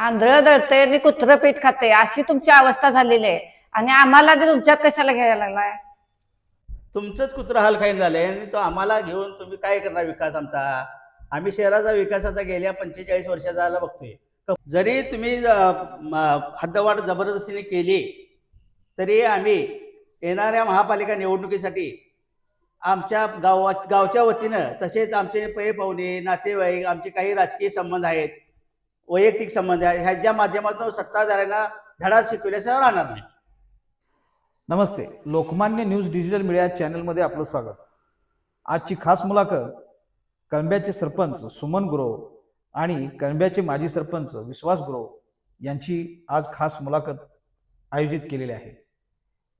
आंधळ दळते आणि कुत्र पीठ खाते अशी तुमची अवस्था झालेली आहे. आणि आम्हाला ते तुमच्यात कशाला घ्यायला लागलाय? तुमचंच कुत्र हाल खाईन झालंय आणि तो आम्हाला घेऊन तुम्ही काय करणार विकास आमचा? आम्ही शहराचा विकासाचा गेल्या पंचेचाळीस वर्षाचा बघतोय. जरी तुम्ही हद्दवाढ जबरदस्तीने केली तरी आम्ही येणाऱ्या महापालिका निवडणुकीसाठी आमच्या गावा गावच्या वतीनं तसेच आमचे पै पाहुणे नातेवाईक आमचे काही राजकीय संबंध आहेत वैयक्तिक संबंध आहे. ह्याच्या माध्यमातून सत्ताधाऱ्यांना धडा शिकविल्याशिवाय राहणार नाही. नमस्ते. लोकमान्य न्यूज डिजिटल मीडिया चॅनलमध्ये आपलं स्वागत. आजची खास मुलाखत कळंब्याचे सरपंच सुमन गुरव आणि कळंब्याचे माजी सरपंच विश्वास गुरव यांची आज खास मुलाखत आयोजित केलेली आहे.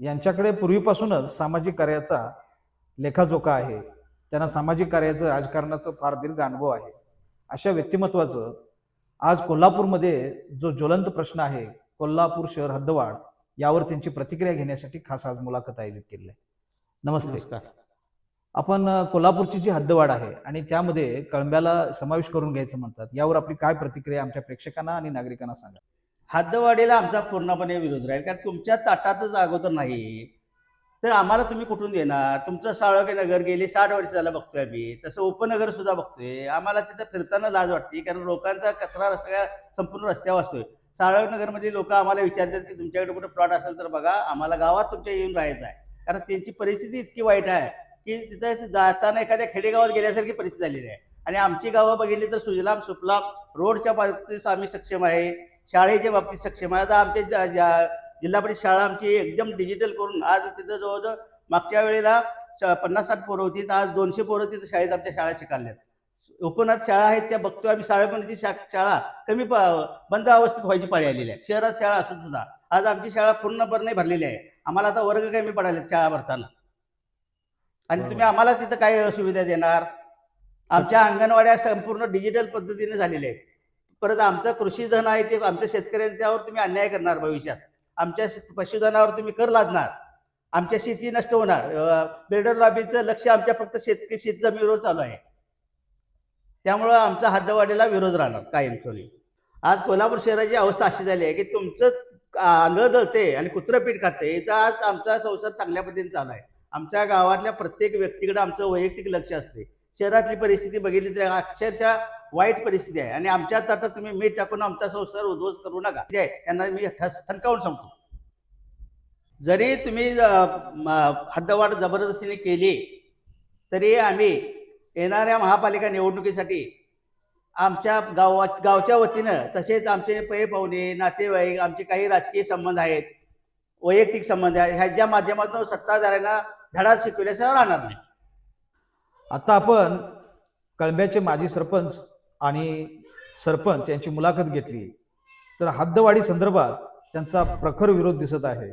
यांच्याकडे पूर्वीपासूनच सामाजिक कार्याचा लेखाजोखा आहे. त्यांना सामाजिक कार्याचं राजकारणाचं फार दीर्घ अनुभव आहे. अशा व्यक्तिमत्वाचं आज कोल्हापूरमध्ये जो ज्वलंत प्रश्न आहे कोल्हापूर शहर हद्दवाढ यावर त्यांची प्रतिक्रिया घेण्यासाठी खास आज मुलाखत आयोजित केली आहे. नमस्ते. आपण कोल्हापूरची जी हद्दवाढ आहे आणि त्यामध्ये कळंब्याला समावेश करून घ्यायचं म्हणतात यावर आपली काय प्रतिक्रिया आमच्या प्रेक्षकांना आणि नागरिकांना सांगा. हद्दवाढीला आमचा पूर्णपणे विरोध राहील कारण तुमच्या ताटातच अगोदर नाही. तर आम्हाला तुम्ही कुठून देणार? तुमचं साळोगे नगर गेली साठ वर्ष झालं बघतोय आम्ही. तसं उपनगर सुद्धा बघतोय. आम्हाला तिथं फिरताना लाज वाटते कारण लोकांचा कचरा सगळ्या संपूर्ण रस्त्यावर असतोय. साळगनगरमध्ये लोक आम्हाला विचारतात की तुमच्याकडे कुठं प्लॉट असेल तर बघा आम्हाला गावात तुमच्या येऊन राहायचं आहे. कारण त्यांची परिस्थिती इतकी वाईट आहे की तिथं जाताना एखाद्या खेडेगावात गेल्यासारखी परिस्थिती झालेली आहे. आणि आमची गावं बघितली तर सुजलाम सुफलाम रोडच्या बाबतीत आम्ही सक्षम आहे शाळेच्या बाबतीत सक्षम आहे. आता आमच्या ज्या- ज्या जिल्हा परिषद शाळा आमची एकदम डिजिटल करून आज तिथं जवळजवळ मागच्या वेळेला पन्नास साठ पोरं होती तर आज दोनशे पोरं तिथं शाळेत आमच्या शाळा शिकाल्यात. उपनाथ शाळा आहेत त्या बघतोय आम्ही शाळेपणची शा शाळा कमी बंद अवस्थेत व्हायची पाळी आलेली आहे. शहरात शाळा असून सुद्धा आज आमची शाळा पूर्णपणे भरलेली आहे. आम्हाला आता वर्ग कमी पडाले शाळा भरताना. आणि तुम्ही आम्हाला तिथं काय सुविधा देणार? आमच्या अंगणवाड्या संपूर्ण डिजिटल पद्धतीने झालेल्या आहेत. परत आमचं कृषी धन आहे ते आमच्या शेतकऱ्यांच्यावर तुम्ही अन्याय करणार भविष्यात. आमच्या पशुधनावर तुम्ही कर लादणार. आमच्या शेती नष्ट होणार. बिल्डर लॉबीचं लक्ष आमच्या फक्त शेतकरी शेत जमिनीवर चालू आहे. त्यामुळं आमचा हद्दवाढीला विरोध राहणार कायमस्वरूपी. आज कोल्हापूर शहराची अवस्था अशी झाली आहे की तुमचं आंधळ दळते आणि कुत्रं पीठ खाते. इथं आज आमचा संसार चांगल्या पद्धतीने चालू आहे. आमच्या गावातल्या प्रत्येक व्यक्तीकडे आमचं वैयक्तिक लक्ष असते. शहरातली परिस्थिती बघितली तर अक्षरशः वाईट परिस्थिती आहे. आणि आमच्या आता तुम्ही मीठ टाकून आमचा संसार उद्ध्वस्त करू नका. जे आहे, त्यांना मी ठस ठणकावून सांगतो. जरी तुम्ही म- हद्दवाढ जबरदस्तीने केली तरी आम्ही येणाऱ्या महापालिका निवडणुकीसाठी आमच्या गावा गावच्या वतीनं तसेच आमचे पै पाहुणे नातेवाईक आमचे काही राजकीय संबंध आहेत वैयक्तिक संबंध आहेत ह्याच्या माध्यमातून सत्ताधाऱ्यांना धडा शिकवल्याशिवाय राहणार नाही. आता आपण कळंब्याचे माजी सरपंच आणि सरपंच यांची मुलाखत घेतली. तर हद्दवाढी संदर्भात त्यांचा प्रखर विरोध दिसत आहे.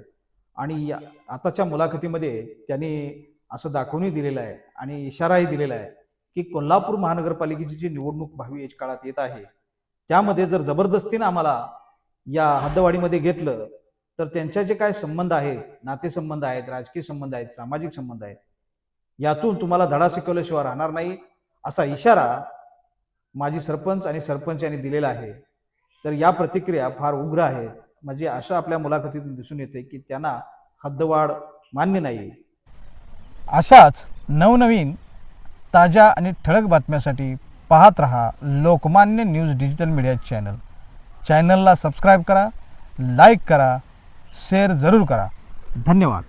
आणि या आताच्या मुलाखतीमध्ये त्यांनी असं दाखवूनही दिलेलं आहे आणि इशाराही दिलेला आहे की कोल्हापूर महानगरपालिकेची जी निवडणूक भावी काळात येत आहे त्यामध्ये जर जबरदस्तीनं आम्हाला या हद्दवाढीमध्ये घेतलं तर त्यांच्या जे काय संबंध आहेत नातेसंबंध आहेत राजकीय संबंध आहेत सामाजिक संबंध आहेत यातून तुम्हाला धडा शिकवल्याशिवाय राहणार नाही असा इशारा माजी सरपंच आणि सरपंच यांनी दिलेला आहे. तर या प्रतिक्रिया फार उग्र आहेत. म्हणजे अशा आपल्या मुलाखतीतून दिसून येते की त्यांना हद्दवाढ मान्य नाही अशाच नवनवीन ताज्या आणि ठळक बातम्यासाठी पाहत रहा Lokmanya news digital media channel. चॅनलला सबस्क्राईब करा लाईक करा शेअर जरूर करा. धन्यवाद.